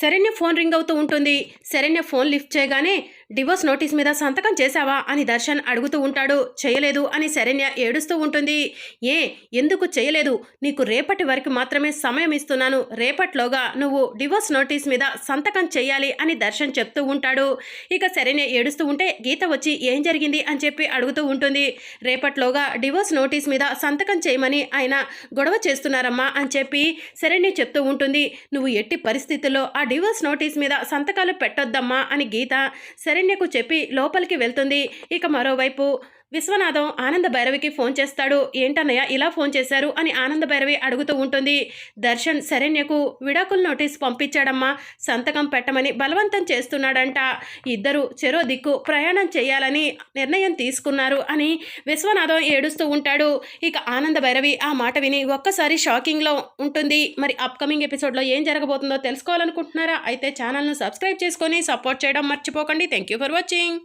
Saranya phone ring అవుతూ ఉంటుంది. Saranya phone lift చేయగానే డివోర్స్ నోటీస్ మీద సంతకం చేశావా అని దర్శన్ అడుగుతూ ఉంటాడు. చేయలేదు అని శరణ్య ఏడుస్తూ ఉంటుంది. ఏ ఎందుకు చేయలేదు? నీకు రేపటి వరకు మాత్రమే సమయం ఇస్తున్నాను. రేపట్లోగా నువ్వు డివోర్స్ నోటీస్ మీద సంతకం చేయాలి అని దర్శన్ చెప్తూ ఉంటాడు. ఇక శరణ్య ఏడుస్తూ ఉంటే గీత వచ్చి ఏం జరిగింది అని చెప్పి అడుగుతూ ఉంటుంది. రేపట్లోగా డివోర్స్ నోటీస్ మీద సంతకం చేయమని ఆయన గొడవ చేస్తున్నారమ్మా అని చెప్పి శరణ్య చెప్తూ ఉంటుంది. నువ్వు ఎట్టి పరిస్థితుల్లో ఆ డివోర్స్ నోటీస్ మీద సంతకాలు పెట్టొద్దమ్మా అని గీత శరణ్యకు చెప్పి లోపలికి వెళ్తుంది. ఇక మరోవైపు విశ్వనాథం ఆనంద భైరవికి ఫోన్ చేస్తాడు. ఏంటన్నయ్య ఇలా ఫోన్ చేశారు? అని ఆనంద భైరవి అడుగుతూ ఉంటుంది. దర్శన్ శరణ్యకు విడాకుల నోటీస్ పంపించాడమ్మా. సంతకం పెట్టమని బలవంతం చేస్తున్నాడంట. ఇద్దరు చెరో దిక్కు ప్రయాణం చేయాలని నిర్ణయం తీసుకున్నారు అని విశ్వనాథం ఏడుస్తూ ఉంటాడు. ఇక ఆనంద భైరవి ఆ మాట విని ఒక్కసారి షాకింగ్లో ఉంటుంది. మరి అప్కమింగ్ ఎపిసోడ్లో ఏం జరగబోతుందో తెలుసుకోవాలనుకుంటున్నారా? అయితే ఛానల్ను సబ్స్క్రైబ్ చేసుకొని సపోర్ట్ చేయడం మర్చిపోకండి. Thank you for watching.